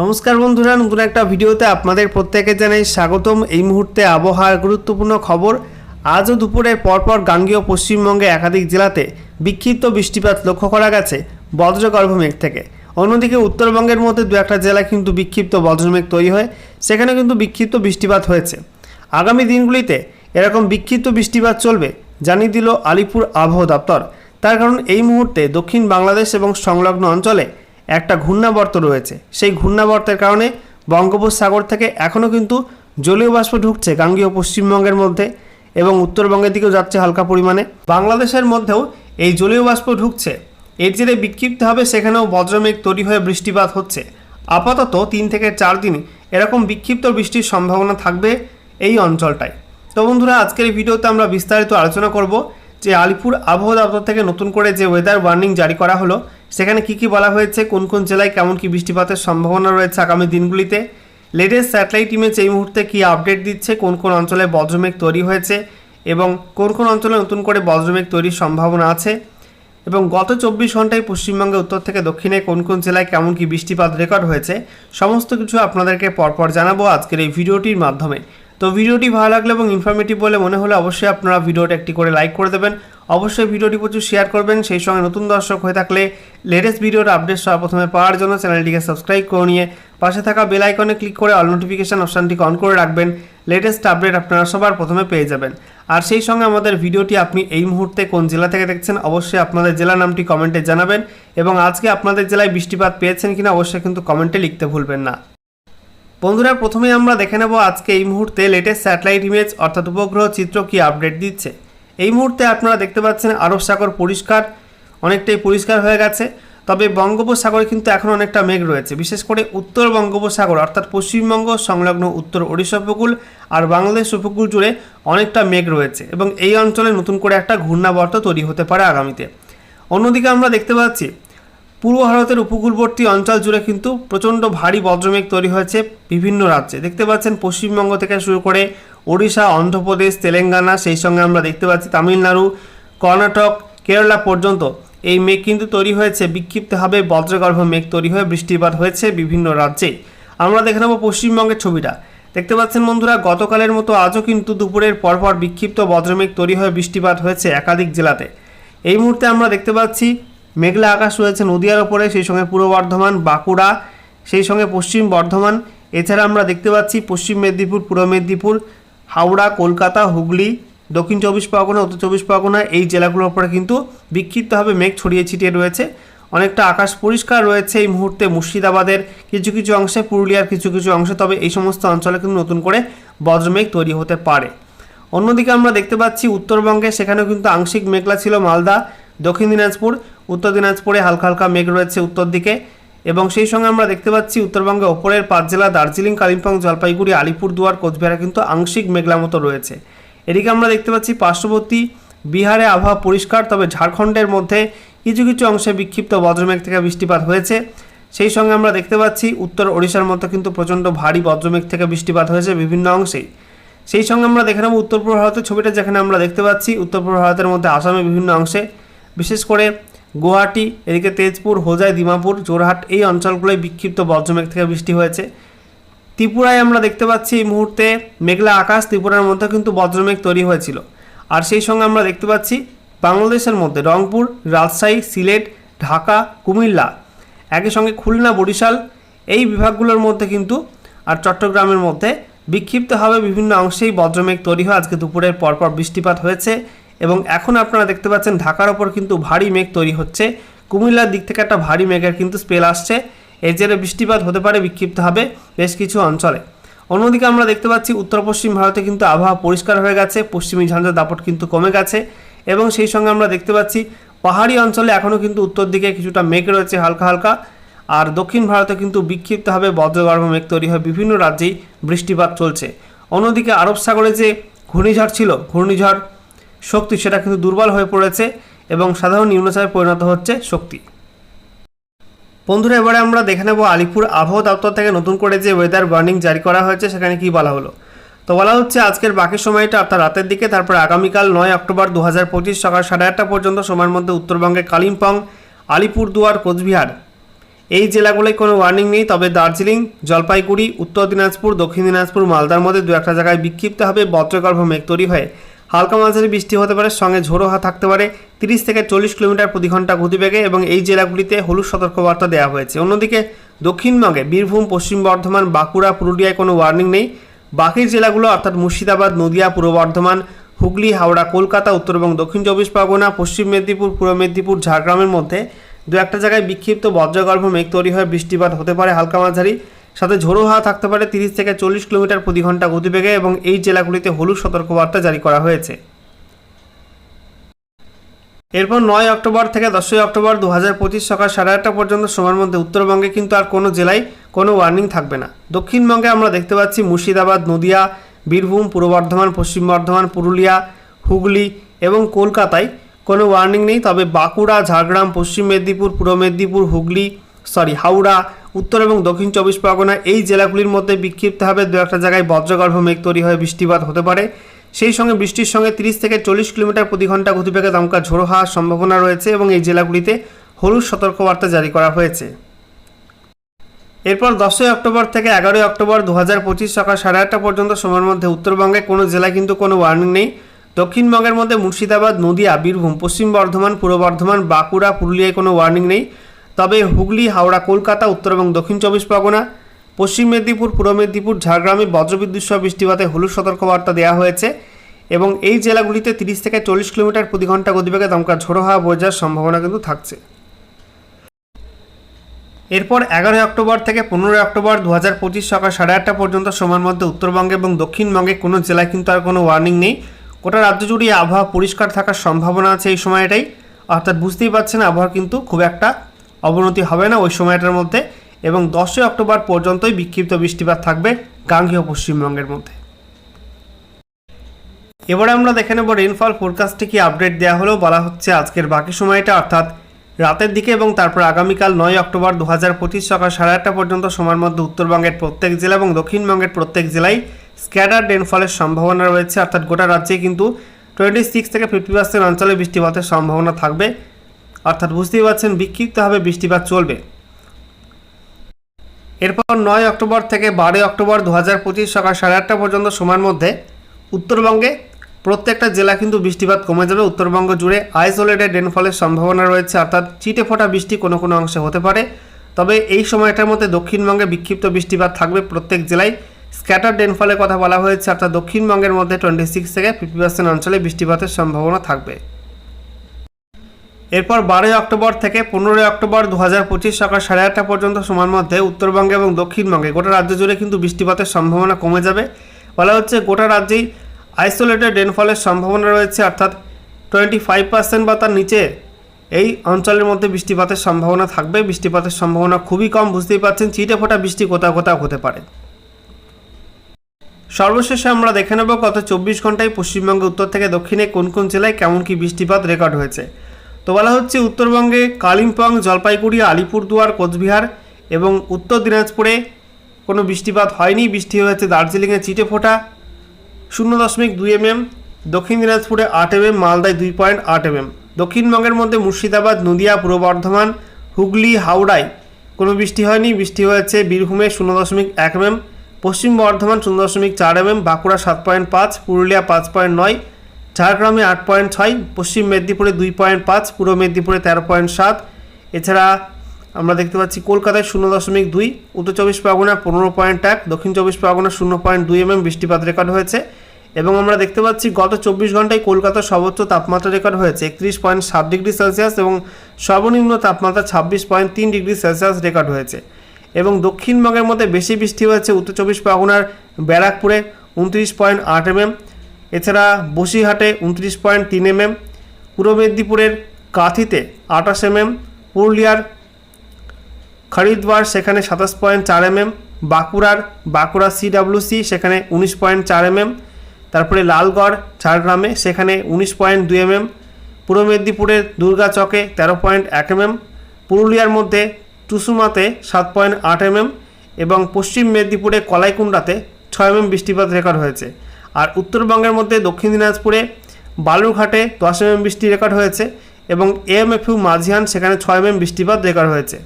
নমস্কার বন্ধুরা, নতুন একটা ভিডিওতে আপনাদের প্রত্যেকে জানাই স্বাগতম। এই মুহূর্তে আবহাওয়ার গুরুত্বপূর্ণ খবর, আজও দুপুরে পরপর গাঙ্গীয় পশ্চিমবঙ্গে একাধিক জেলাতে বিক্ষিপ্ত বৃষ্টিপাত লক্ষ্য করা গেছে বজ্রগর্ভ মেঘ থেকে। অন্যদিকে উত্তরবঙ্গের মধ্যে দু একটা জেলায় কিন্তু বিক্ষিপ্ত বজ্রমেঘ তৈরি হয়, সেখানে কিন্তু বিক্ষিপ্ত বৃষ্টিপাত হয়েছে। আগামী দিনগুলিতে এরকম বিক্ষিপ্ত বৃষ্টিপাত চলবে জানিয়ে দিল আলিপুর আবহাওয়া দপ্তর। তার কারণ এই মুহূর্তে দক্ষিণ বাংলাদেশ এবং সংলগ্ন অঞ্চলে একটা ঘূর্ণাবর্ত রয়েছে। সেই ঘূর্ণাবর্তের কারণে বঙ্গোপসাগর থেকে এখনও কিন্তু জলীয় বাষ্প ঢুকছে গাঙ্গীয় পশ্চিমবঙ্গের মধ্যে এবং উত্তরবঙ্গের দিকেও যাচ্ছে হালকা পরিমাণে। বাংলাদেশের মধ্যেও এই জলীয় বাষ্প ঢুকছে। এর জেরে বিক্ষিপ্ত হবে সেখানেও বজ্রমেঘ তৈরি হয়ে বৃষ্টিপাত হচ্ছে। আপাতত তিন থেকে চার দিন এরকম বিক্ষিপ্ত বৃষ্টির সম্ভাবনা থাকবে এই অঞ্চলটায়। তো বন্ধুরা, আজকের এই ভিডিওতে আমরা বিস্তারিত আলোচনা করব যে আলিপুর আবহাওয়া দপ্তর থেকে নতুন করে যে ওয়েদার ওয়ার্নিং জারি করা হলো সেখানে কি কি বলা হয়েছে, কোন কোন জেলায় কেমন কি বৃষ্টিপাতের সম্ভাবনা রয়েছে আগামী দিনগুলিতে লেটেস্ট স্যাটেলাইট ইমেজ এই মুহূর্তে কি আপডেট দিচ্ছে, কোন কোন অঞ্চলে বজ্রমেঘ তৈরি হয়েছে এবং কোন কোন অঞ্চলে নতুন করে বজ্রমেঘ তৈরির সম্ভাবনা আছে এবং গত চব্বিশ ঘন্টায় পশ্চিমবঙ্গে উত্তর থেকে দক্ষিণে কোন কোন জেলায় কেমন কি বৃষ্টিপাত রেকর্ড হয়েছে, সমস্ত কিছু আপনাদেরকে পরপর জানাব আজকের এই ভিডিওটির মাধ্যমে। তো ভিডিওটি ভালো লাগলে এবং ইনফরমেটিভ বলে মনে হলে অবশ্যই আপনারা ভিডিওটা একটি করে লাইক করে দেবেন অবশ্যই ভিডিওটি প্রচুর শেয়ার করবেন। সেই সঙ্গে নতুন দর্শক হয়ে থাকলে লেটেস্ট ভিডিওর আপডেট সবার প্রথমে পাওয়ার জন্য চ্যানেলটিকে সাবস্ক্রাইব করে নিয়ে পাশে থাকা বেল আইকনে ক্লিক করে অল নোটিফিকেশান অপশানটিকে অন করে রাখবেন। লেটেস্ট আপডেট আপনারা সবার প্রথমে পেয়ে যাবেন। আর সেই সঙ্গে আমাদের ভিডিওটি আপনি এই মুহূর্তে কোন জেলা থেকে দেখছেন অবশ্যই আপনাদের জেলা নামটি কমেন্টে জানাবেন এবং আজকে আপনাদের জেলায় বৃষ্টিপাত পেয়েছেন কিনা অবশ্যই কিন্তু কমেন্টে লিখতে ভুলবেন না। বন্ধুরা প্রথমে আমরা দেখে নেব আজকে এই মুহূর্তে লেটেস্ট স্যাটেলাইট ইমেজ অর্থাৎ উপগ্রহ চিত্র কি আপডেট দিচ্ছে। এই মুহূর্তে আপনারা দেখতে পাচ্ছেন আরব সাগর পরিষ্কার, অনেকটাই পরিষ্কার হয়ে গেছে। তবে বঙ্গোপসাগরে কিন্তু এখন অনেকটা মেঘ রয়েছে। বিশেষ করে উত্তর বঙ্গোপসাগর, অর্থাৎ পশ্চিমবঙ্গ, সংলগ্ন উত্তর ওড়িশা উপকূল আর বাংলাদেশ উপকূল জুড়ে অনেকটা মেঘ রয়েছে এবং এই অঞ্চলে নতুন করে একটা ঘূর্ণাবর্ত তৈরি হতে পারে আগামীতে। অন্যদিকে আমরা দেখতে পাচ্ছি পূর্ব ভারতের উপকূলবর্তী অঞ্চল জুড়ে কিন্তু প্রচণ্ড ভারী বজ্রমেঘ তৈরি হয়েছে বিভিন্ন রাজ্যে। দেখতে পাচ্ছেন পশ্চিমবঙ্গ থেকে শুরু করে ওড়িশা, অন্ধ্রপ্রদেশ, তেলেঙ্গানা, সেই সঙ্গে আমরা দেখতে পাচ্ছি তামিলনাড়ু, কর্ণাটক, কেরালা পর্যন্ত এই মেঘ কিন্তু তৈরি হয়েছে। বিক্ষিপ্তভাবে বজ্রগর্ভ মেঘ তৈরি হয়ে বৃষ্টিপাত হয়েছে বিভিন্ন রাজ্যে। আমরা দেখে নেব পশ্চিমবঙ্গের ছবিটা। দেখতে পাচ্ছেন বন্ধুরা, গতকালের মতো আজও কিন্তু দুপুরের পরপর বিক্ষিপ্ত বজ্রমেঘ তৈরি হয়ে বৃষ্টিপাত হয়েছে একাধিক জেলাতে। এই মুহূর্তে আমরা দেখতে পাচ্ছি মেঘলা আকাশ রয়েছে নদিয়ার ওপরে, সেই সঙ্গে পূর্ব বর্ধমান, বাঁকুড়া, সেই সঙ্গে পশ্চিম বর্ধমান। এছাড়া আমরা দেখতে পাচ্ছি পশ্চিম মেদিনীপুর, পূর্ব মেদিনীপুর, হাওড়া, কলকাতা, হুগলি, দক্ষিণ চব্বিশ পরগনা, উত্তর চব্বিশ পরগনা, এই জেলাগুলোর উপরে কিন্তু বিক্ষিপ্তভাবে মেঘ ছড়িয়ে ছিটিয়ে রয়েছে। অনেকটা আকাশ পরিষ্কার রয়েছে এই মুহূর্তে মুর্শিদাবাদের কিছু কিছু অংশে, পুরুলিয়ার কিছু কিছু অংশে, তবে এই সমস্ত অঞ্চলে কিন্তু নতুন করে বজ্রমেঘ তৈরি হতে পারে। অন্যদিকে আমরা দেখতে পাচ্ছি উত্তরবঙ্গে, সেখানেও কিন্তু আংশিক মেঘলা ছিল মালদা দক্ষিণ দিনাজপুর, উত্তর দিনাজপুরে হালকা হালকা মেঘ রয়েছে উত্তর দিকে এবং সেই সঙ্গে আমরা দেখতে পাচ্ছি উত্তরবঙ্গে ওপরের পাঁচ জেলা, দার্জিলিং, কালিম্পং, জলপাইগুড়ি আলিপুরদুয়ার কোচবিহারে কিন্তু আংশিক মেঘলা মতো রয়েছে। এদিকে আমরা দেখতে পাচ্ছি পার্শ্ববর্তী বিহারে আবহাওয়া পরিষ্কার, তবে ঝাড়খণ্ডের মধ্যে কিছু কিছু অংশে বিক্ষিপ্ত বজ্রমেঘ থেকে বৃষ্টিপাত হয়েছে। সেই সঙ্গে আমরা দেখতে পাচ্ছি উত্তর ওড়িশার মধ্যে কিন্তু প্রচণ্ড ভারী বজ্রমেঘ থেকে বৃষ্টিপাত হয়েছে বিভিন্ন অংশেই সেই সঙ্গে আমরা দেখে নেব উত্তর পূর্ব ভারতের ছবিটা, যেখানে আমরা দেখতে পাচ্ছি উত্তর পূর্ব ভারতের মধ্যে আসামের বিভিন্ন অংশে বিশেষ করে গুয়াহাটি, এদিকে তেজপুর, হোজাই দিমাপুর জোরহাট এই অঞ্চলগুলোয় বিক্ষিপ্ত বজ্রমেঘ থেকে বৃষ্টি হয়েছে। ত্রিপুরায় আমরা দেখতে পাচ্ছি এই মুহূর্তে মেঘলা আকাশ, ত্রিপুরার মধ্যে কিন্তু বজ্রমেঘ তৈরি হয়েছিল। আর সেই সঙ্গে আমরা দেখতে পাচ্ছি বাংলাদেশের মধ্যে রংপুর, রাজশাহী, সিলেট, ঢাকা, কুমিল্লা। একই সঙ্গে খুলনা, বরিশাল এই বিভাগগুলোর মধ্যে কিন্তু আর চট্টগ্রামের মধ্যে বিক্ষিপ্তভাবে বিভিন্ন অংশেই বজ্রমেঘ তৈরি হয় আজকে দুপুরের পরপর বৃষ্টিপাত হয়েছে। এবং এখন আপনারা দেখতে পাচ্ছেন ঢাকার ওপর কিন্তু ভারী মেঘ তৈরি হচ্ছে। কুমিল্লার দিক থেকে একটা ভারী মেঘের কিন্তু স্পেল আসছে। এর জেরে বৃষ্টিপাত হতে পারে বিক্ষিপ্তভাবে বেশ কিছু অঞ্চলে। অন্যদিকে আমরা দেখতে পাচ্ছি উত্তর পশ্চিম ভারতে কিন্তু আবহাওয়া পরিষ্কার হয়ে গেছে, পশ্চিমী ঝঞ্ঝার দাপট কিন্তু কমে গেছে এবং সেই সঙ্গে আমরা দেখতে পাচ্ছি পাহাড়ি অঞ্চলে এখনও কিন্তু উত্তর দিকে কিছুটা মেঘ রয়েছে হালকা হালকা। আর দক্ষিণ ভারতে কিন্তু বিক্ষিপ্তভাবে বজ্রগর্ভ মেঘ তৈরি হয় বিভিন্ন রাজ্যেই বৃষ্টিপাত চলছে। অন্যদিকে আরব সাগরে যে ঘূর্ণিঝড় ছিল, ঘূর্ণিঝড় শক্তি সেটা কিন্তু দুর্বল হয়ে পড়েছে এবং সাধারণ নিম্নচাপে পরিণত হচ্ছে শক্তি। বন্ধুরা, এবারে আমরা দেখে নেব আলিপুর আবহাওয়া দপ্তর থেকে নতুন করে যে ওয়েদার ওয়ার্নিং জারি করা হয়েছে, সেখানে কি বলা হলো। তো বলা হচ্ছে, আজকের বাকি সময়টা অর্থাৎ রাতের দিকে, তারপর আগামীকাল নয় অক্টোবর দু হাজার পঁচিশ সকাল সাড়ে আটটা পর্যন্ত সময়ের মধ্যে উত্তরবঙ্গে কালিম্পং, আলিপুরদুয়ার, কোচবিহার। এই জেলাগুলোয় কোনো ওয়ার্নিং নেই, তবে দার্জিলিং, জলপাইগুড়ি, উত্তর দিনাজপুর, দক্ষিণ দিনাজপুর, মালদার মধ্যে দু একটা জায়গায় বিক্ষিপ্ত হবে বজ্রগর্ভ মেঘ তৈরি হয়ে হালকা মাঝারি বৃষ্টি হতে পারে, সঙ্গে ঝোড়ো থাকতে পারে। তিরিশ থেকে চল্লিশ কিলোমিটার প্রতি ঘণ্টা গতিবেগে এবং এই জেলাগুলিতে হলুদ সতর্কবার্তা দেওয়া হয়েছে। অন্যদিকে দক্ষিণবঙ্গে বীরভূম, পশ্চিম বর্ধমান, বাঁকুড়া, পুরুলিয়ায় কোনো ওয়ার্নিং নেই। বাকি জেলাগুলো অর্থাৎ মুর্শিদাবাদ, নদিয়া, পূর্ব বর্ধমান, হুগলি, হাওড়া, কলকাতা, উত্তর এবং দক্ষিণ চব্বিশ পরগনা, পশ্চিম মেদিনীপুর, পূর্ব মেদিনীপুর, ঝাড়গ্রামের মধ্যে দু একটা জায়গায় বিক্ষিপ্ত বজ্রগর্ভ মেঘ তৈরি হয়ে বৃষ্টিপাত হতে পারে হালকা মাঝারি। সাথে ঝোড়ো হাওয়া থাকতে পারে তিরিশ থেকে চল্লিশ কিলোমিটার প্রতি ঘণ্টা গতিবেগে এবং এই জেলাগুলিতে হলুদ সতর্কবার্তা জারি করা হয়েছে। এরপর নয় অক্টোবর থেকে দশই অক্টোবর দু হাজার পঁচিশ সকাল সাড়ে আটটা পর্যন্ত সময়ের মধ্যে উত্তরবঙ্গে কিন্তু আর কোনো জেলায় কোনো ওয়ার্নিং থাকবে না। দক্ষিণবঙ্গে আমরা দেখতে পাচ্ছি মুর্শিদাবাদ, নদিয়া, বীরভূম, পূর্ব বর্ধমান, পশ্চিম বর্ধমান, পুরুলিয়া, হুগলি এবং কলকাতায় কোনো ওয়ার্নিং নেই। তবে বাঁকুড়া, ঝাড়গ্রাম, পশ্চিম মেদিনীপুর, পূর্ব মেদিনীপুর, হুগলি, সরি, হাওড়া উত্তর এবং দক্ষিণ চব্বিশ পরগনা এই জেলাগুলির মধ্যে বিক্ষিপ্তভাবে দু একটা জায়গায় বজ্রগর্ভ মেঘ তৈরি হয়ে বৃষ্টিপাত হতে পারে। সেই সঙ্গে বৃষ্টির সঙ্গে তিরিশ থেকে চল্লিশ কিলোমিটার প্রতি ঘণ্টা গতিবেগে দমকা ঝোড়ো হওয়ার সম্ভাবনা রয়েছে এবং এই জেলাগুলিতে হলুদ সতর্কবার্তা জারি করা হয়েছে। এরপর দশই অক্টোবর থেকে এগারোই অক্টোবর দু হাজার পঁচিশ সকাল সাড়ে আটটা পর্যন্ত সময়ের মধ্যে উত্তরবঙ্গে কোনো জেলায় কিন্তু কোনো ওয়ার্নিং নেই। দক্ষিণবঙ্গের মধ্যে মুর্শিদাবাদ, নদীয়া, বীরভূম, পশ্চিম বর্ধমান, পূর্ব বর্ধমান, বাঁকুড়া, পুরুলিয়ায় কোনো ওয়ার্নিং নেই। তবে হুগলি, হাওড়া, কলকাতা, উত্তর এবং দক্ষিণ চব্বিশ পরগনা, পশ্চিম মেদিনীপুর, পূর্ব মেদিনীপুর, ঝাড়গ্রামে বজ্রবিদ্যুৎ সহ বৃষ্টিপাতে হলুদ সতর্কবার্তা দেওয়া হয়েছে এবং এই জেলাগুলিতে তিরিশ থেকে চল্লিশ কিলোমিটার প্রতি ঘণ্টা গতিবেগে দমকা ঝোড়ো হাওয়া বয়ে যাওয়ার সম্ভাবনা কিন্তু থাকছে। এরপর এগারোই অক্টোবর থেকে পনেরোই অক্টোবর দু হাজার পঁচিশ সকাল সাড়ে আটটা পর্যন্ত সময়ের মধ্যে উত্তরবঙ্গে এবং দক্ষিণবঙ্গে কোনো জেলায় কিন্তু আর কোনো ওয়ার্নিং নেই। গোটা রাজ্য জুড়ে আবহাওয়া পরিষ্কার থাকার সম্ভাবনা আছে এই সময়টাই। অর্থাৎ বুঝতেই পারছেন, আবহাওয়া কিন্তু খুব একটা অবনতি হবে না ওই সময়টার মধ্যে এবং দশই অক্টোবর পর্যন্তই বিক্ষিপ্ত বৃষ্টিপাত থাকবে গাঙ্গেয় পশ্চিমবঙ্গের মধ্যে। এবারে আমরা দেখে নেব রেনফল ফোরকাস্টে কি আপডেট দেওয়া হলো, বলা হচ্ছে আজকের বাকি সময়টা, অর্থাৎ রাতের দিকে এবং তারপর আগামীকাল নয় অক্টোবর দু হাজার পঁচিশ সকাল সাড়ে আটটা পর্যন্ত সময়ের মধ্যে উত্তরবঙ্গের প্রত্যেক জেলা এবং দক্ষিণবঙ্গের প্রত্যেক জেলায় স্ক্যাডার রেনফলের সম্ভাবনা রয়েছে, অর্থাৎ গোটা রাজ্যে কিন্তু টোয়েন্টি সিক্স থেকে ফিফটি পার্সেন্ট অঞ্চলে বৃষ্টিপাতের সম্ভাবনা থাকবে। অর্থাৎ বুঝতেই পারছেন, বিক্ষিপ্তভাবে বৃষ্টিপাত চলবে। এরপর নয় অক্টোবর থেকে বারোই অক্টোবর দু হাজার পঁচিশ সকাল সাড়ে আটটা পর্যন্ত সময়ের মধ্যে উত্তরবঙ্গে প্রত্যেকটা জেলা কিন্তু বৃষ্টিপাত কমে যাবে। উত্তরবঙ্গ জুড়ে আইসোলেটেড রেনফলের সম্ভাবনা রয়েছে, অর্থাৎ চিটে ফোটা বৃষ্টি কোনো কোনো অংশে হতে পারে। তবে এই সময়টার মধ্যে দক্ষিণবঙ্গে বিক্ষিপ্ত বৃষ্টিপাত থাকবে প্রত্যেক জেলায়। স্ক্যাটার রেনফলের কথা বলা হয়েছে, অর্থাৎ দক্ষিণবঙ্গের মধ্যে টোয়েন্টি সিক্স থেকে ফিফটি পার্সেন্ট অঞ্চলে বৃষ্টিপাতের সম্ভাবনা থাকবে। এরপর বারোই অক্টোবর থেকে পনেরোই অক্টোবর দু হাজার পঁচিশ সকাল সাড়ে আটটা পর্যন্ত সময়ের মধ্যে উত্তরবঙ্গে এবং দক্ষিণবঙ্গে গোটা রাজ্য জুড়ে কিন্তু বৃষ্টিপাতের সম্ভাবনা কমে যাবে। বলা হচ্ছে গোটা রাজ্যেই আইসোলেটেড রেনফলের সম্ভাবনা রয়েছে, অর্থাৎ টোয়েন্টি ফাইভ পার্সেন্ট বা তার নিচে এই অঞ্চলের মধ্যে বৃষ্টিপাতের সম্ভাবনা থাকবে। বৃষ্টিপাতের সম্ভাবনা খুবই কম, বুঝতেই পারছেন চিটে ফোটা বৃষ্টি কোথাও কোথাও হতে পারে। সর্বশেষে আমরা দেখে নেব গত চব্বিশ ঘন্টায় পশ্চিমবঙ্গে উত্তর থেকে দক্ষিণে কোন কোন জেলায় কেমন কি বৃষ্টিপাত রেকর্ড হয়েছে। তো বলা হচ্ছে উত্তরবঙ্গে কালিম্পং, জলপাইগুড়ি, আলিপুরদুয়ার, কোচবিহার এবং উত্তর দিনাজপুরে কোনো বৃষ্টিপাত হয়নি। বৃষ্টি হয়েছে দার্জিলিংয়ে চিটে ফোটা, শূন্য দশমিক দুই এমএম, দক্ষিণ দিনাজপুরে আট এমএম, মালদায় দুই পয়েন্ট আট এমএম। দক্ষিণবঙ্গের মধ্যে মুর্শিদাবাদ, নদিয়া, পূর্ব বর্ধমান, হুগলি, হাওড়ায় কোনো বৃষ্টি হয়নি। বৃষ্টি হয়েছে বীরভূমে শূন্য দশমিক এক এমএম, পশ্চিম বর্ধমান শূন্য দশমিক চার এমএম, বাঁকুড়া সাত পয়েন্ট পাঁচ, পুরুলিয়া পাঁচ পয়েন্ট নয় ঝাড়গ্রামে আট পয়েন্ট ছয়, পশ্চিম মেদিনীপুরে দুই পয়েন্ট পাঁচ, পূর্ব মেদিনীপুরে তেরো পয়েন্ট সাত। এছাড়া আমরা দেখতে পাচ্ছি কলকাতায় শূন্য দশমিক দুই, উত্তর চব্বিশ পরগনা পনেরো পয়েন্ট এক, দক্ষিণ চব্বিশ পরগনা শূন্য পয়েন্ট দুই এমএম বৃষ্টিপাত রেকর্ড হয়েছে। এবং আমরা দেখতে পাচ্ছি গত চব্বিশ ঘন্টায় কলকাতার সর্বোচ্চ তাপমাত্রা রেকর্ড হয়েছে, একত্রিশ পয়েন্ট সাত ডিগ্রি সেলসিয়াস এবং সর্বনিম্ন তাপমাত্রা ছাব্বিশ পয়েন্ট তিন ডিগ্রি সেলসিয়াস রেকর্ড হয়েছে। এবং দক্ষিণবঙ্গের মধ্যে বেশি বৃষ্টি হয়েছে উত্তর চব্বিশ পরগনার ব্যারাকপুরে, উনত্রিশ পয়েন্ট আট এমএম এছাড়া বসিরহাটে উনত্রিশ পয়েন্ট তিন এমএম, পূর্ব মেদিনীপুরের কাঁথিতে আঠাশ এমএম, পুরুলিয়ার খরিদওয়ার সেখানে সাতাশ পয়েন্ট চার এমএম, বাঁকুড়ার বাঁকুড়া সিডাব্লিউসি সেখানে উনিশ পয়েন্ট চার এমএম, তারপরে লালগড়, ঝাড়গ্রামে সেখানে উনিশ পয়েন্ট দুই এমএম, পূর্ব মেদিনীপুরের দুর্গাচকে তেরো পয়েন্ট এক এমএম, পুরুলিয়ার মধ্যে টুসুমাতে সাত পয়েন্ট আট এমএম এবং পশ্চিম মেদিনীপুরে কলাইকুণ্ডাতে ছয় এমএম বৃষ্টিপাত রেকর্ড হয়েছে। আর উত্তরবঙ্গের মধ্যে দক্ষিণ দিনাজপুরে, বালুরঘাটে দশ এমএম বৃষ্টি রেকর্ড হয়েছে এবং এএমএফইউ মাঝিয়ান সেখানে ছয় এমএম বৃষ্টিপাত রেকর্ড হয়েছে।